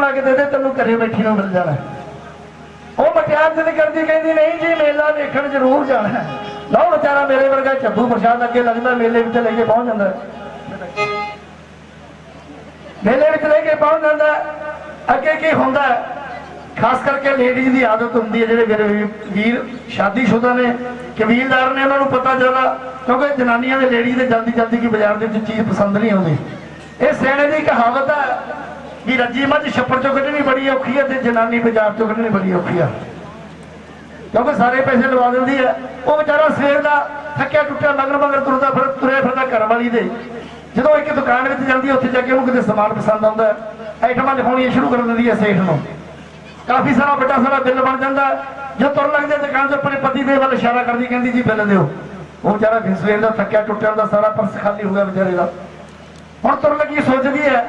ਲਾ ਕੇ ਦੇ ਦੇ ਤੈਨੂੰ ਘਰੇ ਬੈਠੀ ਨੂੰ ਮਿਲ ਜਾਣਾ। ਉਹ ਮਟਿਆਰ ਜਿੱਦ ਕਰਦੀ ਕਹਿੰਦੀ, ਨਹੀਂ ਜੀ, ਮੇਲਾ ਵੇਖਣ ਜ਼ਰੂਰ ਜਾਣਾ ਲਓ ਵਿਚਾਰਾ ਮੇਰੇ ਵਰਗਾ ਚੱਬੂ ਪ੍ਰਸ਼ਾਦ ਅੱਗੇ ਲੱਗਦਾ, ਮੇਲੇ ਵਿੱਚ ਲੈ ਕੇ ਪਹੁੰਚ ਜਾਂਦਾ ਮੇਲੇ ਵਿੱਚ ਲੈ ਕੇ ਪਹੁੰਚ ਜਾਂਦਾ ਅੱਗੇ ਕੀ ਹੁੰਦਾ ਖਾਸ ਕਰਕੇ ਲੇਡੀਜ਼ ਦੀ ਆਦਤ ਹੁੰਦੀ ਹੈ, ਜਿਹੜੇ ਮੇਰੇ ਵੀ- ਵੀਰ ਸ਼ਾਦੀशुदा ਨੇ, ਕਬੀਲਦਾਰ ਨੇ, ਉਹਨਾਂ ਨੂੰ ਪਤਾ ਚੱਲਦਾ ਕਿਉਂਕਿ ਜਨਾਨੀਆਂ ਦੇ ਲੇਡੀਜ਼ ਦੇ ਜਲਦੀ ਜਲਦੀ ਕੀ ਬਾਜ਼ਾਰ ਦੇ ਵਿੱਚ ਚੀਜ਼ ਪਸੰਦ ਨਹੀਂ ਆਉਂਦੀ। ਇਹ ਸਿਆਣੇ ਦੀ ਕਹਾਵਤ ਹੈ ਕਿ ਰੱਜੀ? ਮੱਝ ਛੱਪੜ ਚੋਂ ਕੱਢਣੀ ਬੜੀ ਔਖੀ ਹੈ ਤੇ ਜਨਾਨੀ ਬਾਜ਼ਾਰ ਚੋਂ ਕੱਢਣੀ ਬੜੀ ਔਖੀ ਹੈ ਕਿਉਂਕਿ ਸਾਰੇ ਪੈਸੇ ਲਵਾ ਦਿੰਦੀ ਹੈ ਉਹ ਵਿਚਾਰਾ ਸਵੇਰ ਦਾ ਥੱਕਿਆ ਟੁੱਟਿਆ ਲੰਗਰ ਮਗਰ ਤੁਰਦਾ ਫਿਰ ਤੁਰਿਆ ਫਿਰਦਾ ਘਰ ਵਾਲੀ ਦੇ। ਜਦੋਂ ਇੱਕ ਦੁਕਾਨ ਵਿੱਚ ਜਾਂਦੀ ਹੈ, ਉੱਥੇ ਜਾ ਕੇ ਉਹਨੂੰ ਕਿਤੇ ਸਮਾਨ ਪਸੰਦ ਆਉਂਦਾ। ਹੈ, ਆਈਟਮਾਂ ਲਿਖਾਉਣੀਆਂ ਸ਼ੁਰੂ ਕਰ ਦਿੰਦੀ ਹੈ ਸੇਠ ਨੂੰ। ਕਾਫੀ ਸਾਰਾ ਵੱਡਾ ਸਾਰਾ ਬਿੱਲ ਬਣ ਜਾਂਦਾ। ਜਦੋਂ ਤੁਰਨ ਲੱਗਦੇ ਦੁਕਾਨ ਤੋਂ ਆਪਣੇ ਪਤੀ ਦੇ ਵੱਲ ਇਸ਼ਾਰਾ ਕਰਦੀ ਕਹਿੰਦੀ ਜੀ ਬਿੱਲ ਦਿਓ। ਉਹ ਵਿਚਾਰਾ ਫਿਰ ਸਵੇਰ ਦਾ ਥੱਕਿਆ ਟੁੱਟਿਆ ਹੁੰਦਾ ਸਾਰਾ ਪਰਸ ਖਾਲੀ ਹੋ ਗਿਆ ਵਿਚਾਰੇ ਦਾ। ਹੁਣ ਤੁਰਨ ਲੱਗੀ ਸੋਚਦੀ ਹੈ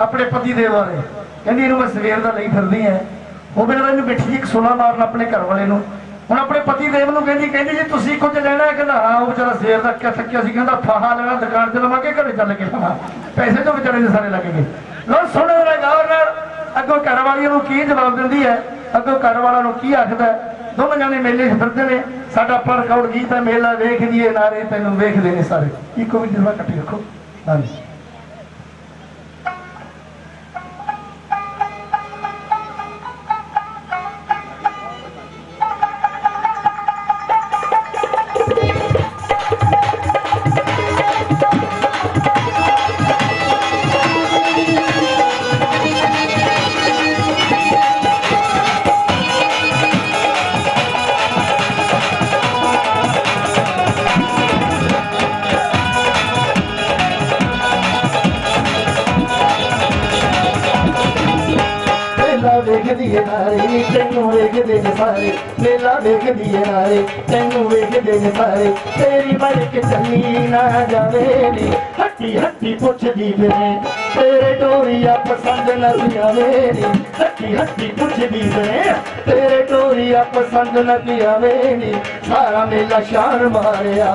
ਆਪਣੇ ਪਤੀ ਦੇਵ ਵਾਲੇ ਕਹਿੰਦੀ, ਇਹਨੂੰ ਮੈਂ ਸਵੇਰ ਦਾ ਲਈ ਫਿਰਦੀ ਐ ਉਹ ਮੇਰਾ ਇਹਨੂੰ ਬਿਠੀ, ਇੱਕ ਸੁਣਾ ਮਾਰਨ ਆਪਣੇ ਘਰ ਵਾਲੇ ਨੂੰ। ਹੁਣ ਆਪਣੇ ਪਤੀ ਦੇਵ ਨੂੰ ਕਹਿੰਦੀ ਕਹਿੰਦੀ, ਜੀ ਤੁਸੀਂ ਕੁਝ ਲੈਣਾ ਹੈ ਕਹਿੰਦਾ ਹਾਂ ਉਹ ਵਿਚਾਰਾ ਸਵੇਰ ਦਾ ਕਿਆ ਥੱਕਿਆ ਸੀ, ਕਹਿੰਦਾ, ਫਾਹਾ ਲੈਣਾ, ਦੁਕਾਨ ਤੇ ਲਵਾਂਗੇ, ਘਰੇ ਚੱਲ ਕੇ ਲਵਾਂ। ਪੈਸੇ ਤੋਂ ਵਿਚਾਰੇ ਦੇ ਸਾਰੇ ਲੱਗ ਗਏ। ਲੋ ਸੁਣੋ ਜਰਾ ਗੌਰ ਨਾਲ। ਅੱਗੋਂ ਘਰ ਵਾਲੀ ਨੂੰ ਕੀ ਜਵਾਬ ਦਿੰਦੀ ਹੈ? ਅੱਗੋਂ ਘਰ ਵਾਲਾ ਨੂੰ ਕੀ ਆਖਦਾ ਹੈ? ਦੋਵੇਂ ਜਾਣੇ ਮੇਲੇ 'ਚ ਫਿਰਦੇ ਨੇ। ਸਾਡਾ ਪਰ ਕੌੜ ਗੀਤ ਹੈ, ਮੇਲਾ ਵੇਖ ਦੀਏ ਨਾਰੇ ਤੈਨੂੰ ਵੇਖਦੇ ਨੇ ਸਾਰੇ। ਇੱਕੋ ਵੀ ਜਜ਼ਬਾ ਇਕੱਠੇ ਰੱਖੋ। ਹਾਂਜੀ। ਮੇਲਾ ਨਾਰੇ ਤੈਨੂੰ ਵੇਖਦੇ ਨੇ ਸਾਰੇ, ਮੇਲਾ ਵੇਖਦੀ ਏ ਨਾਰੇ ਤੈਨੂੰ ਵੇਖਦੇ ਨੇ ਸਾਰੇ। ਤੇਰੀ ਮਰ ਕੇ ਨਾ ਜਾਵੇ ਨੀ, ਹੱਟੀ ਹੱਟੀ ਪੁੱਛਦੀ ਫਿਰੇ। ਤੇਰੇ ਡੋਰੀਆ ਪਸੰਦ ਨਾ ਆਵੇ ਨੀ, ਹੱਟੀ ਹੱਟੀ ਪੁੱਛਦੀ ਫਿਰੇ। ਤੇਰੇ ਡੋਰੀਆ ਪਸੰਦ ਨਾ ਆਵੇ ਨੀ, ਸਾਰਾ ਮੇਲਾ ਸ਼ਾਨ ਮਾਰਿਆ।